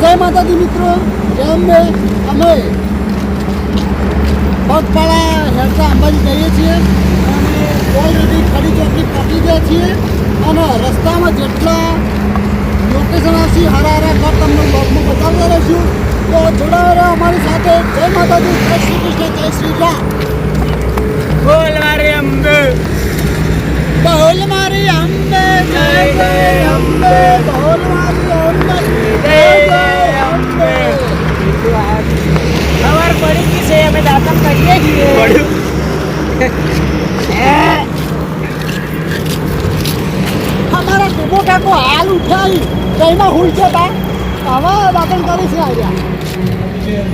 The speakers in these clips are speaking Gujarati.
જય માતાજી મિત્રો અંબે, અમે પગપાળા હેરતા અંબાજી જઈએ છીએ અને ઓલરેડી ખડી ચોકડી પહોંચી ગયા છીએ અને રસ્તામાં જેટલા લોકેશન આવશે હારા હારા ઘર તમને બ્લોગમાં બતાવતા રહીશું, તો જોડાવેલા અમારી સાથે. જય માતાજી, જય શ્રી કૃષ્ણ, જય શ્રી રામ. છીએ અમારા કુબો કાકો હાલ ઉઠાવી કઈમાં હુલ છે બા? આવા વાતન કરી છે આવ્યા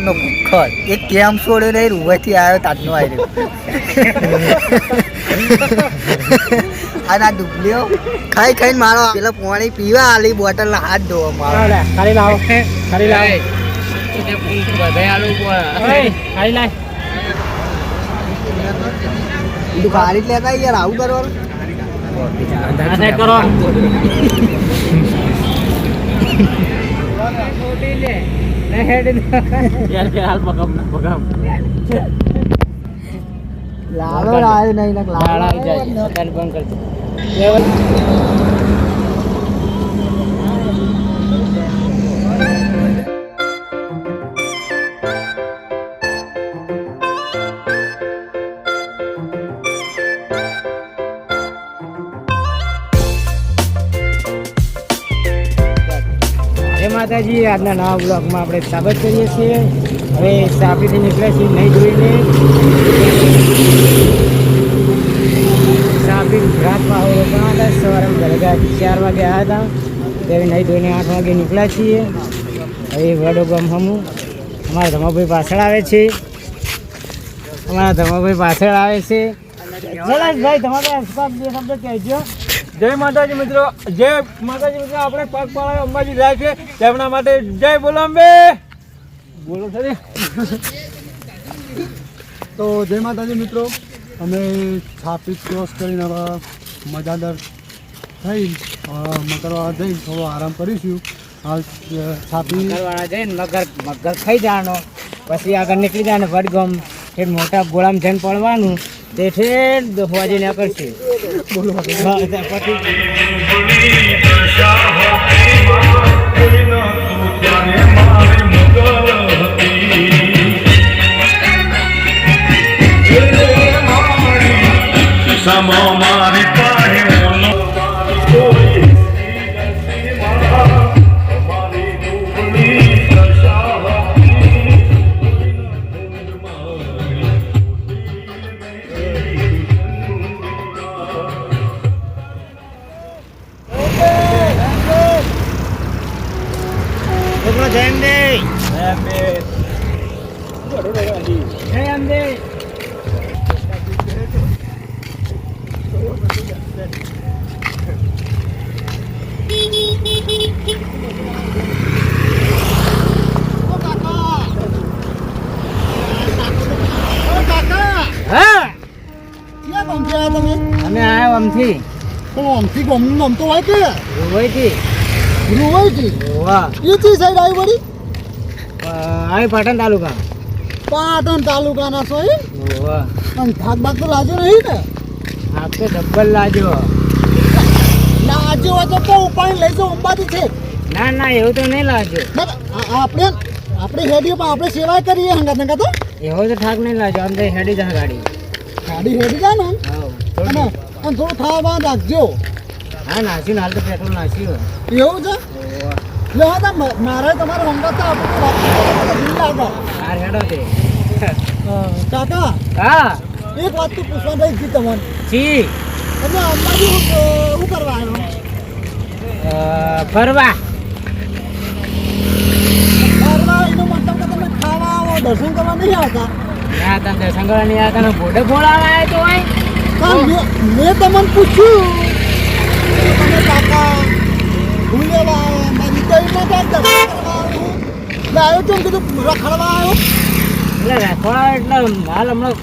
એક ભૂખર એ કેમ છોડ્યો નહીં રૂવાથી આવ્યો તાજનો આવ્યો અને આ ડુબલીઓ ખાઈ ખાઈને મારો પેલા પાણી પીવા આલી બોટલ હાથ ધોવા મારો. ખાલી લાવો. ખાલી લાવો. ખાલી લાય. તું લેતા યાર આવું કરવાનું? યાર કે હાલ પકમ ના લાડો આવ્યો નહીં લાળ આવી જાય લાડો કરજો. માતાજી, આજના નવા બ્લોગમાં આપણે સ્વાગત કરીએ છીએ. હવે સાપીથી નીકળ્યા છીએ, નહીં જોઈને સાપી ગુજરાતમાં હવે રોકાણા હતા, સવારે ઘરે ચાર વાગે આવ્યા હતા. ત્યારે નહીં ધોઈને આઠ વાગે નીકળ્યા છીએ. હવે વડો ગમ હમું. અમારા ધમાભાઈ પાછળ આવે છે. અમારા ધમાભાઈ પાછળ આવે છે. ભાઈ તમારે શબ્દ કહેજો. જય માતાજી મિત્રો જય માતાજી મિત્રો આપણે પગપાળા અંબાજી જાય છે. તેમના માટે જય બોલો અંબે. બોલો ખરી તો જય માતાજી મિત્રો અમે છાપી ક્રોસ કરીને હવે મજાદાર થઈ મકરવાળા જઈને થોડો આરામ કરીશું. હાલ છાપી. મકરવાળા જઈને મગર મગર ખાઈ જવાનો. પછી આગળ નીકળી જાય ને વડગામ. તે મોટા ગોળામાં જઈને પડવાનું. તે ઠેર દોખવા જઈને આગળ છે. બોલો સમો મારી પાસે ક્યાં ગામથી આવ્યા તમે અમે આયા અમથી પણ આમથી ગામનું નામ તો હોય કે રૂવાઈથી. રૂવાઈથી? વાહ એ ચી સાઈડ આવી વળી આવી પાટણ તાલુકા. પાટણ તાલુકાના છો એમ વાહ અને થાક બાક તો લાજો નહીં ને. આ તો ડબ્બલ લાજો. લાજો હોય તો તો ઉપાડી લઈ જાઓ અંબાજી છે. ના ના એવું તો નહીં લાજો. આપણે આપણે હેડી પણ આપણે સેવા કરીએ હંગા તંગા તો. એવો તો ઠાક નહીં લાજો આમ હેડી જ ગાડી ગાડી હેડી જાય ને. અને અને થોડું. ખાવા બાદ રાખજો. હા નાસી હાલ તો પેટ્રોલ નાસ્યું એવું છે? લે હા તો મારે તમારે રંગત તો આપણે તો વાત કરવાની નથી લાગે. હાર હેડો તે કાકા હા. એક વાત તો પૂછવા દઈ હતી તમને. છી તમે અંબાજી શું કરવા આવ્યો ફરવા. ફરવા એનો મતલબ કે તમે ખાવા આવો દર્શન કરવા નહીં આવતા? ના તમે દર્શન કરવા નહીં આવ્યા તને ભોડે ફોડાવા તો હોય પણ મેં તમને પૂછ્યું તમે કાકા આવ્યા મારી તો તો કીધું રખડવા આવ્યો એટલે રાખવા એટલે હાલ હમણાં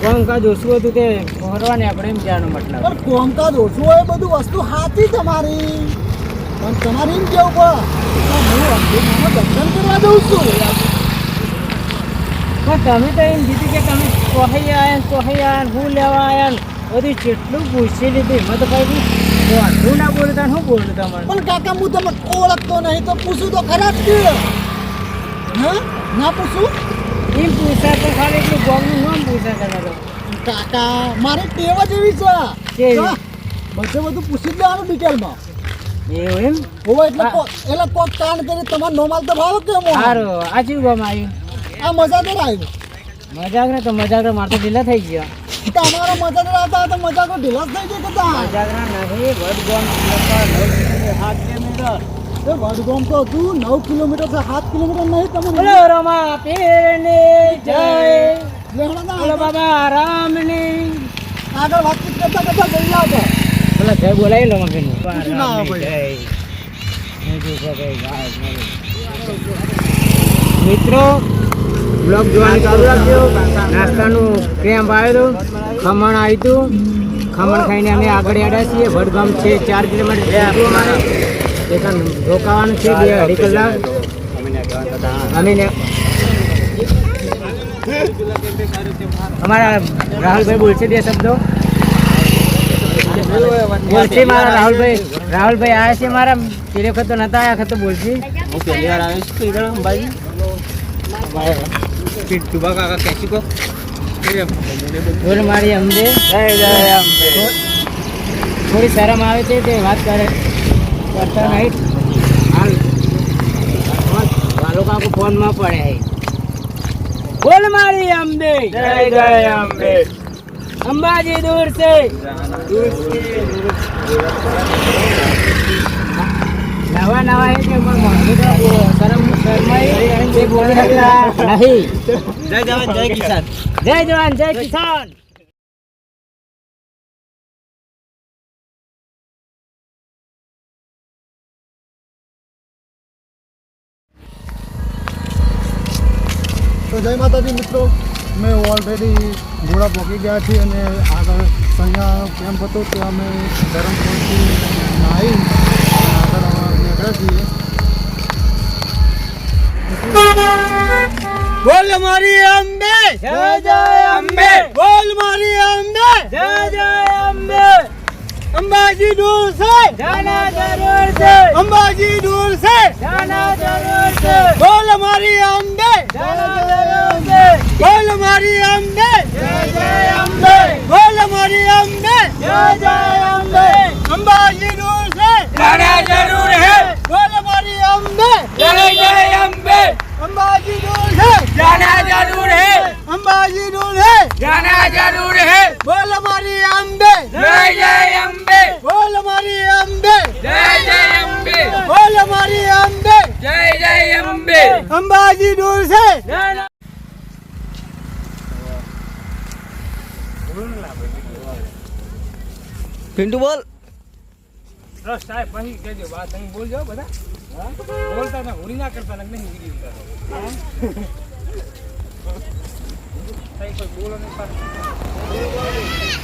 કોમ કાજ ઓછું હતું તે ફરવા આપણે એમ કહેવાનો મતલબ પણ કોમકાજ ઓછું હોય બધું વસ્તુ સાચી તમારી પણ તમારે એમ કેવું પડે હું દર્શન કરવા જઉં છું પણ તમે તો એમ કીધું કે તમે આવ્યા ને હું લેવા આવ્યા બધું કેટલું પૂછી લીધું. એમાં તો કઈ શું ના બોલતા શું બોલું તમારે? પણ કાકા હું તમને ઓળખતો નહીં તો પૂછું તો ખરા જ હા? ના પૂછું? એમ પૂછા તો ખાલી એટલું ગોમનું નામ પૂછા તો. કાકા મારે ટેવ જ એવી છે. બધે બધું પૂછી જ લેવાનું ડિટેલમાં એવું એમ? એટલે એટલે કોક કાંડ કરી તમારો નોમાલ તો ભાવ કેમ? સારું આ ગમ ગામ આવ્યું. આ મજાદાર આવ્યું મજાક ને તો મજાક તો મારતો ઢીલા થઈ ગયા. તમારો મજાદાર આવતા તો મજાકો ઢીલા થઈ ગયો કે તા? મજાક ના નહીં વડગામ સાત કિલોમીટર. એ વડગામ તો તું નવ કિલોમીટરથી સાત કિલોમીટર નહીં તમે બોલો રમા પીરની જય. બોલો બાબા રામની. આગળ વાતચીત કરતા કરતા જઈ જાઓ તો બોલો જય બોલાવી લો મગન ના મિત્રો બ્લોગ જોવાની ચાલુ રાખજો. નાસ્તાનું કેમ્પ આવ્યો ખમણ આવ્યું હતું ખમણ ખાઈને અમે આગળ આડ્યા છીએ. ભટગામ છે ચાર કિલોમીટર છે આપણું અમારે. રોકાવાનું છે બે અઢી કલાક. અમે અમારા રાહુલભાઈ બોલશે બે શબ્દો. બોલશે મારા રાહુલભાઈ. રાહુલભાઈ આવ્યા છે મારા. પેલી વખત તો નતા આવ્યા વખત તો બોલશે. હું પહેલી વાર આવ્યો છું પિન્ટુ કાકા કેસી કો. બોલ મારી અમદે જય જય અમદે થોડી શરમ આવે છે તે વાત કરે. કરતા નહીં. હાલ. વાલો કાકો ફોનમાં પડે હે. બોલ મારી અમદે જય જય અમદે અંબાજી દૂર છે. નવા નવા એ કે મને શરમ શરમાઈ નહીં જય જવાન જય કિસાન જય જવાન જય કિસાન તો જય માતાજી મિત્રો. મેં ઓલરેડી ઘોડા પહોંચી ગયા છીએ અને આગળ સંજ્ઞા કેમ્પ હતો ત્યાં અમે ધરમપુરથી નાહી આગળ નીકળ્યા છીએ. બોલ મારી અંબે! જય જય અંબે! બોલ મારી અંબે! જય જય અંબે! અંબાજી દૂર છે! જાના જરૂર છે! અંબાજી દૂર છે! જાના જરૂર છે! બોલ મારી અંબે! જાના જરૂર છે! બોલ મારી અંબે! દૂર છે જાના જરૂર હે બોલ મારી અંબે જય જય અંબે બોલ મારી અંબે જય જય અંબે બોલ મારી અંબે જય જય અંબે અંબાજી દૂર છે પિન્ટુ બોલ તમે બોલજો બધા બોલતા ના ના કરતા નહીં કરતા સાહેબ કોઈ બોલો નહીં પાછું.